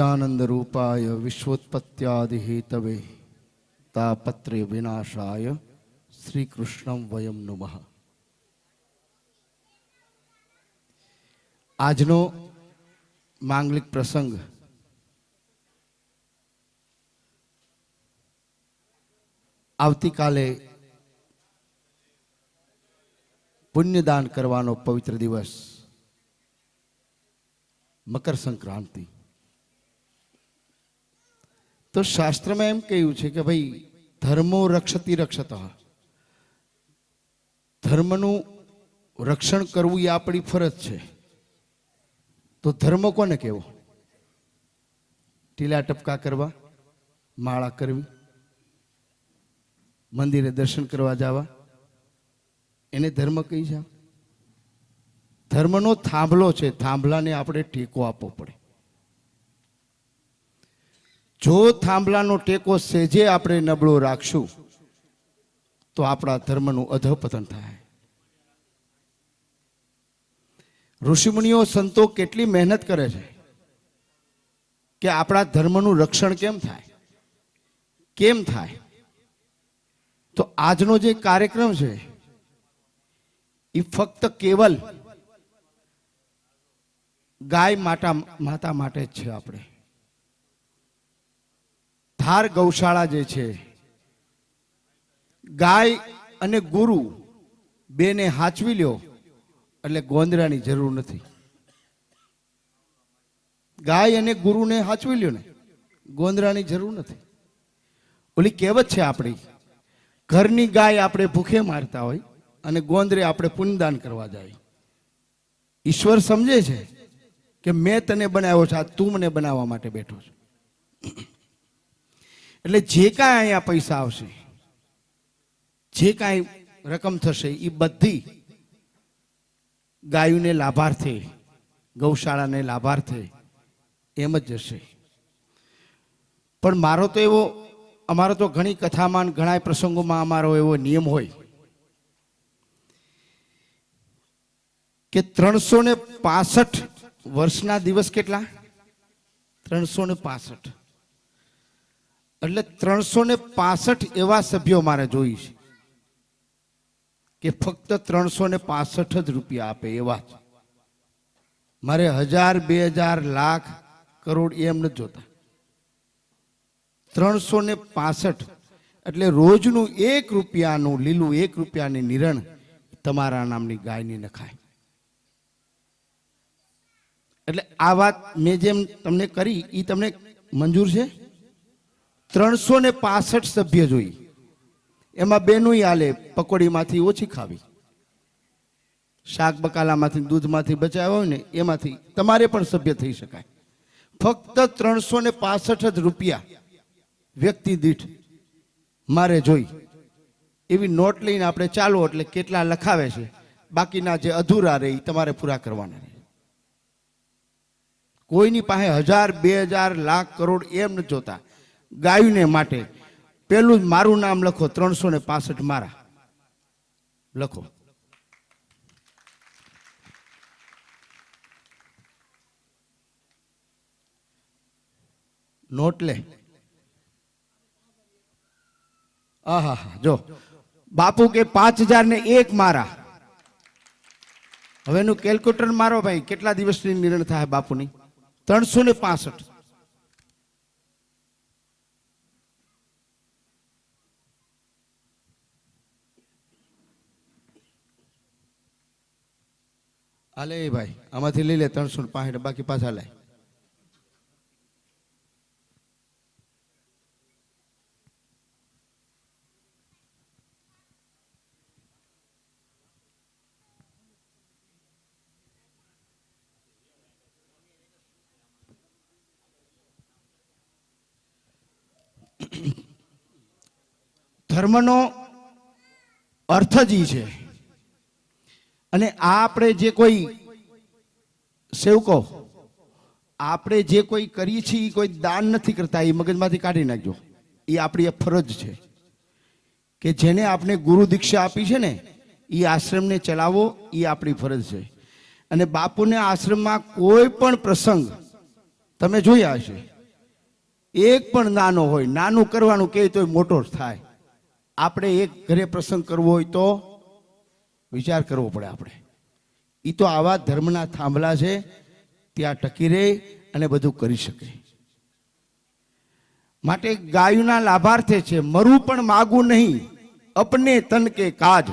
સચ્ચિદાનંદ રૂપાય વિશ્વોત્પત્યાદિ હેતવે તાપત્રે વિનાશાય શ્રી કૃષ્ણમ વયમ નુમઃ આજનો માંગલિક પ્રસંગ આવતીકાલે પુણ્યદાન કરવાનો પવિત્ર દિવસ મકર સંક્રાંતિ તો શાસ્ત્રમાં એમ કહ્યું છે કે ભાઈ, ધર્મો રક્ષતી રક્ષત. ધર્મનું રક્ષણ કરવું એ આપણી ફરજ છે. તો ધર્મ કોને કહેવો? ટીલા ટપકા કરવા, માળા કરવી, મંદિરે દર્શન કરવા જવા. એને ધર્મ કહી છે. ધર્મનો થાંભલો છે, થાંભલાને આપણે ટેકો આપવો પડે. જો થાંભલાનો ટેકો સેજે આપણે નબળો રાખશું, તો આપણા ધર્મનું અધપતન થાય. ઋષિમુનિઓ સંતો કેટલી મહેનત કરે છે કે આપણા ધર્મનું રક્ષણ કેમ થાય? કેમ થાય? તો આજનો જે કાર્યક્રમ છે એ ફક્ત કેવલ ગાય માતા માતા માટે જ છે આપણે. ધાર ગૌશાળા જે છે, ગાય અને ગુરુ બેને હાચવી લ્યો, એટલે ગોંદરાની જરૂર નથી. ગાય અને ગુરુને હાચવી લ્યો ને, ગોંદરાની જરૂર નથી. ઓલી કહેવત છે આપણી, ઘરની ગાય આપણે ભૂખે મારતા હોય અને ગોંદરે આપણે પુણ્યદાન કરવા જાય. ઈશ્વર સમજે છે કે મેં તને બનાવ્યો છે, આ તું મને બનાવવા માટે બેઠો છે. એટલે જે કાંઈ અહીંયા પૈસા આવશે, જે કાંઈ રકમ થશે, એ બધી ગાયોને લાભાર્થે, ગૌશાળાને લાભાર્થે એમ જ જશે પણ મારો તો એવો, અમારો તો ઘણી કથામાં ઘણા પ્રસંગોમાં અમારો એવો નિયમ હોય કે ત્રણસો ને પાસઠ વર્ષના દિવસ કેટલા? ત્રણસો ને પાસઠ. એટલે ત્રણસો ને પાસઠ એવા સભ્યો મારે જોઈ છે કે ફક્ત ત્રણસો ને પાસઠ જ રૂપિયા આપે એવા જ મારે હજાર, બે હજાર, લાખ, કરોડ એમ નથી જોતા. ત્રણસો ને પાસઠ એટલે રોજનું એક રૂપિયાનું લીલું, એક રૂપિયાની નિરણ તમારા નામની ગાયની નખાય. એટલે આ વાત મેં જેમ તમને કરી એ તમને મંજૂર છે? ત્રણસો ને પાસઠ સભ્ય જોઈ. એમાં બેનું હાલે પકોડીમાંથી ઓછી ખાવી. શાક બકાલામાંથી, દૂધમાંથી બચાવ્યા હોય ને, એમાંથી તમારે પણ સભ્ય થઈ શકાય. ફક્ત ત્રણસો ને પાસઠ જ રૂપિયા વ્યક્તિ દીઠ મારે જોઈ. એવી નોટ લઈને આપણે ચાલો એટલે કેટલા લખાવે છે. બાકીના જે અધૂરા રહે એ તમારે પૂરા કરવાના રહે. કોઈની પાસે હજાર, બે હજાર, લાખ કરોડ એમ ન જોતા. ગાયને માટે. પેલું મારું નામ લખો, ત્રણસો ને પાસઠ મારા. લખો. નોટ લે. આહા, જો. બાપુ કે પાંચ હજાર ને એક મારા. હવે એનું કેલ્ક્યુલેટર મારો ભાઈ, કેટલા દિવસની નિર્ણય થાય બાપુની? ત્રણસો ને પાસઠ. હાલે એ ભાઈ, આમાંથી લઈ લે ત્રણસો પાસઠ, બાકી પાછા લે. ધર્મનો અર્થ જ છે. અને આ આપણે જે કોઈ સેવકો, આપણે જે કોઈ કરીએ છીએ, એ કોઈ દાન નથી કરતા, એ મગજમાંથી કાઢી નાખજો. એ આપણી ફરજ છે કે જેને આપણે ગુરુ દીક્ષા આપી છે ને, એ આશ્રમને ચલાવો, એ આપણી ફરજ છે. અને બાપુને આશ્રમમાં કોઈ પણ પ્રસંગ તમે જોયા હશે, એક પણ નાનો હોય, નાનું કરવાનું કહે તો મોટો થાય. આપણે એક ઘરે પ્રસંગ કરવો હોય તો વિચાર કરવો પડે આપણે. એ તો આવા ધર્મના થાંભલા છે, ત્યાં ટકી રહે અને બધું કરી શકે. માટે ગાયુના લાભાર્થે છે મરવું પણ માગું નહીં, અપને તન કે કાજ.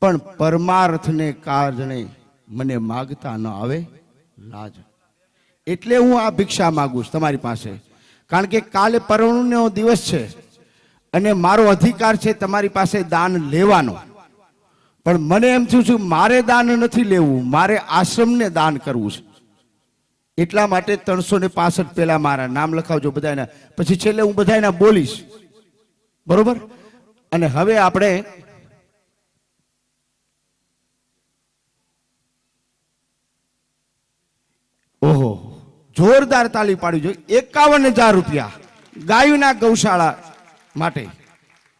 પણ પરમાર્થને કારણે મને માગતા ન આવે, લાજ. એટલે હું આ ભિક્ષા માગું છું તમારી પાસે. કારણ કે કાલે પરણનો દિવસ છે અને મારો અધિકાર છે તમારી પાસે દાન લેવાનો. પણ મને એમ થયું છું, મારે દાન નથી લેવું, મારે આશ્રમને દાન કરવું છે. એટલા માટે ત્રણસો ને પાસઠ પેલા મારા નામ લખાવજો બધાના પછી છેલ્લે હું બધાના બોલીશ. બરોબર? અને હવે આપણે ઓહો, જોરદાર તાલી પાડવી જોઈએ એકાવન હજાર રૂપિયા ગાયુના ગૌશાળા માટે.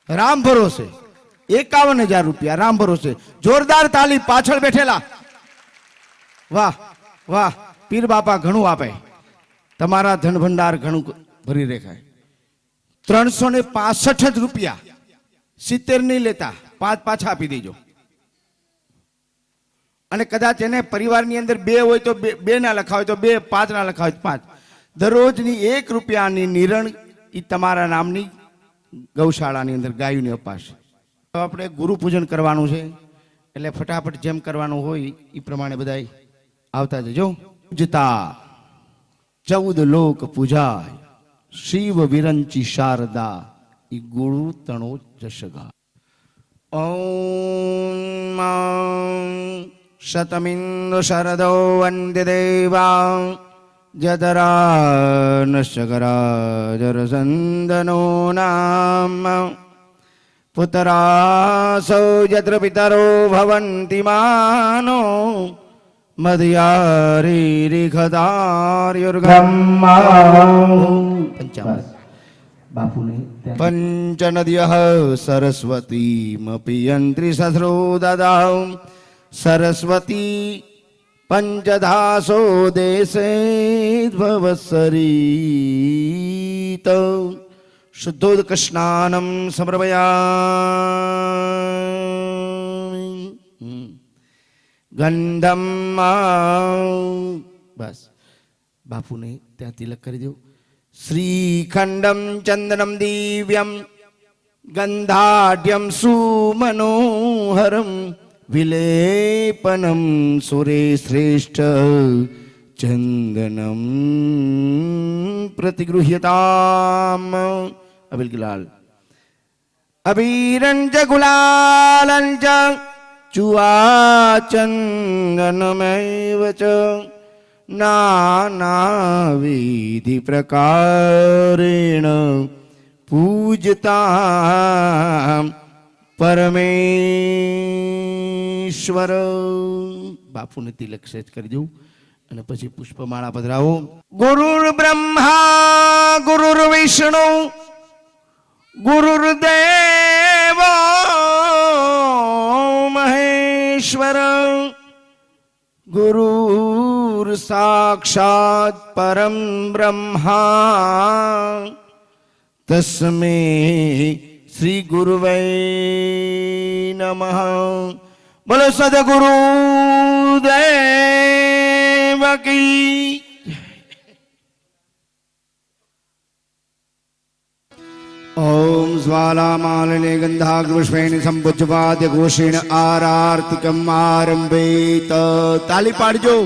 રામ ભરોસે. એકાવન હજાર રૂપિયા. રામ ભરોસે. જોરદાર તાલી પાછળ બેઠેલા. વાહ વાહ, પીર બાપા ઘણું આપે. તમારા ધન ભંડાર ઘણું ભરી રેખાય ત્રણસો ને પાસઠ જ રૂપિયા. સિત્તેર નહીં લેતા. પાંચ પાછા આપી દેજો. અને કદાચ એને પરિવારની અંદર બે હોય તો બે ના લખાવે તો બે, પાંચ ના લખાવે પાંચ. દરરોજની એક રૂપિયાની નિરણ એ તમારા નામની ગૌશાળાની અંદર ગાયુંને અપાશે. આપણે ગુરુ પૂજન કરવાનું છે. એટલે ફટાફટ જેમ કરવાનું હોય એ પ્રમાણે બધા આવતા જજો. પૂજતા. ચૌદ લોક પૂજાય. શિવ વિરંચી શારદા. ઈ ગુરુ તણો જશગા. ઓમ શતમિન્દુ શરદો વંદ્ય દેવા. જતરાનશકરાજરસંદનો નામ. पुतरासौ यत्र पितरो भवन्ति मानो पञ्चनद्यः सरस्वतीमपि यन्त्रिसस्रो ददां सरस्वती पञ्चधासो देशे भवत्सरीत સરસ્વતી સમર્પયા. ગંધમ બસ બાપુને ત્યાં તિલક કરી દો શ્રીખંડમ ચંદનમ દિવ્યમ ગંધાઢ્યમ સુમનોહરમ વિલેપનમ સુરે શ્રેષ્ઠ ચંદનમ પ્રતિગૃહ્યતામ અબિલગલાલ அபீரஞ்ச ગુલાલંજ ચુવાચંદનમૈવ ચ નાનાવિધિ પ્રકારેણ પૂજતા પરમેશ્વર. બાપુને તિલક સેજ કરી દઉં અને પછી પુષ્પમાળા પધરાવો. ગુરુર બ્રહ્મા ગુરુર વિષ્ણુ ગુરુર્દેવ મહેશ્વર ગુરુર સાક્ષાત પરમ બ્રહ્મા તસ્મે શ્રી ગુરુવે નમઃ બોલો સદગુરુ દેવ ઓમ જ્વાલામાલને ગંધાગ્રુષ્મેણ સંપુજ્જવાદ્ય ઘોષેણ આરાર્તિકમ આરંભેત તાલી પાડજો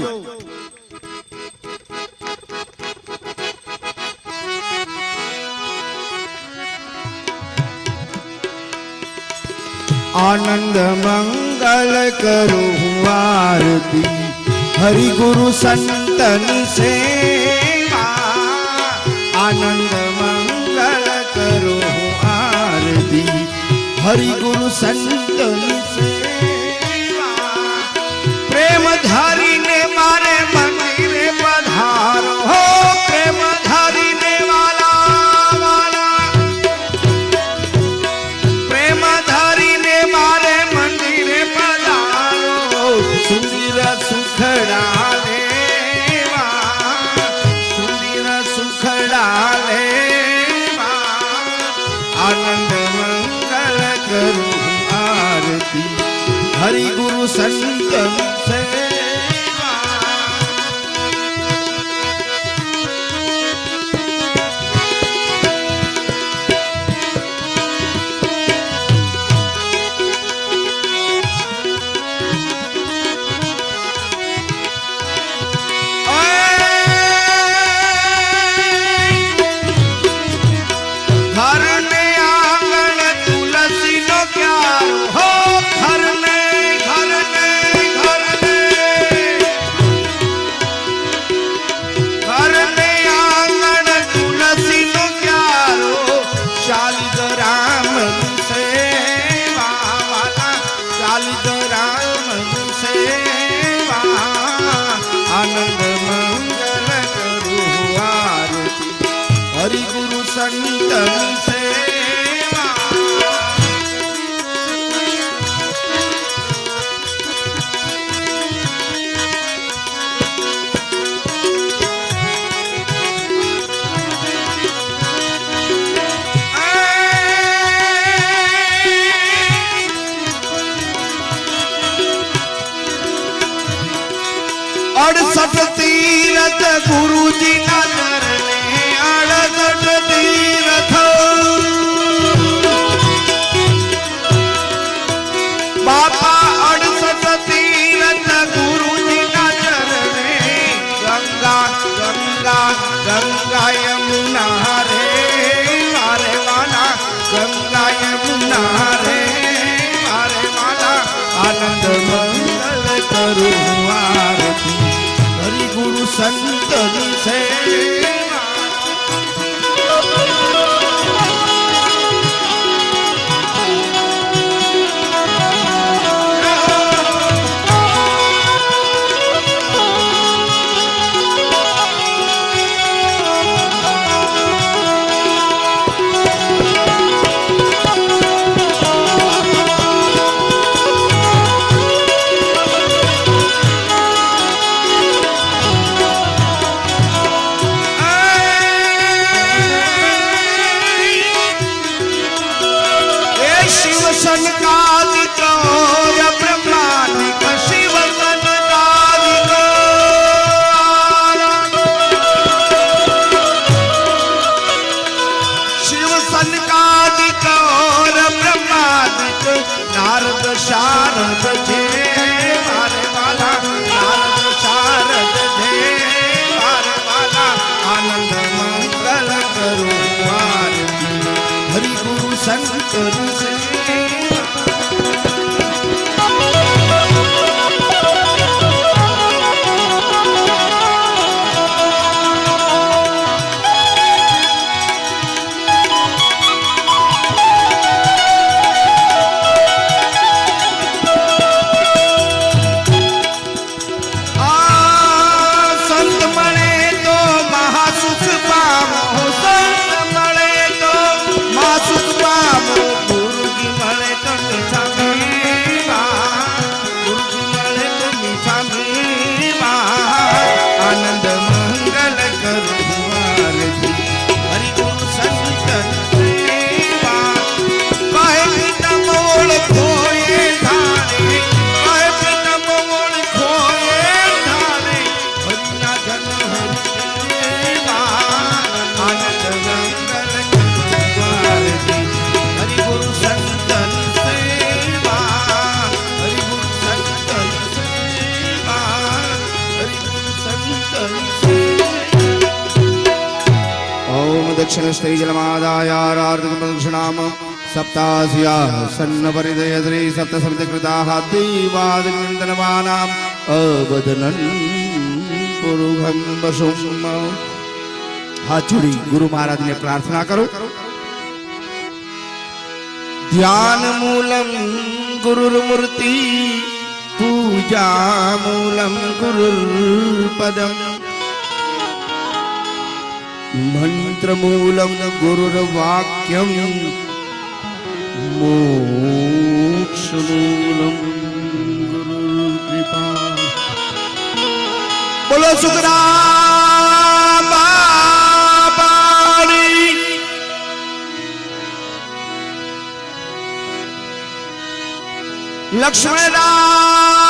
આનંદ મંગલ કરું હું આરતી હરિ ગુરુ સંતન સેવા હરિ ગુરુ causas હરિગુરુ સંતની संतों से दक्षिणस्तैजलमादायारार्धकप्रदक्षिणां सप्तास्या सन्नपरिदयश्री सप्तसमितिकृताः दैवादिनन्दनमानाम् अवदनन् पुरुहं वशुम હાથ જોડી ગુરુ મહારાજને પ્રાર્થના કરો ધ્યાન મૂલમ ગુરુમૂર્તિ પૂજા મૂલમ ગુરુપદમ મંત્રમૂલમ ગુરુર્વાક્યમ મોક્ષમૂલમ ગુરુકૃપા બોલો સુખરામ લક્ષ્મણ રામ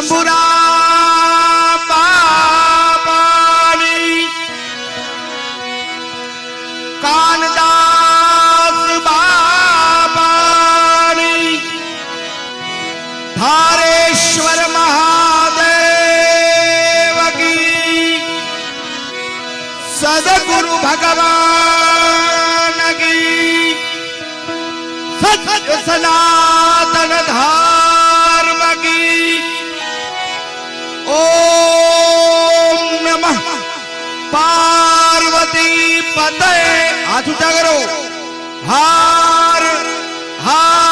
શંભુરા બાબાની કાનદાસ બાબાની ધારેશ્વર મહાદેવ કી સદગુરુ ભગવાન સત સદા હાથ ઊંચા કરો હાર હાર.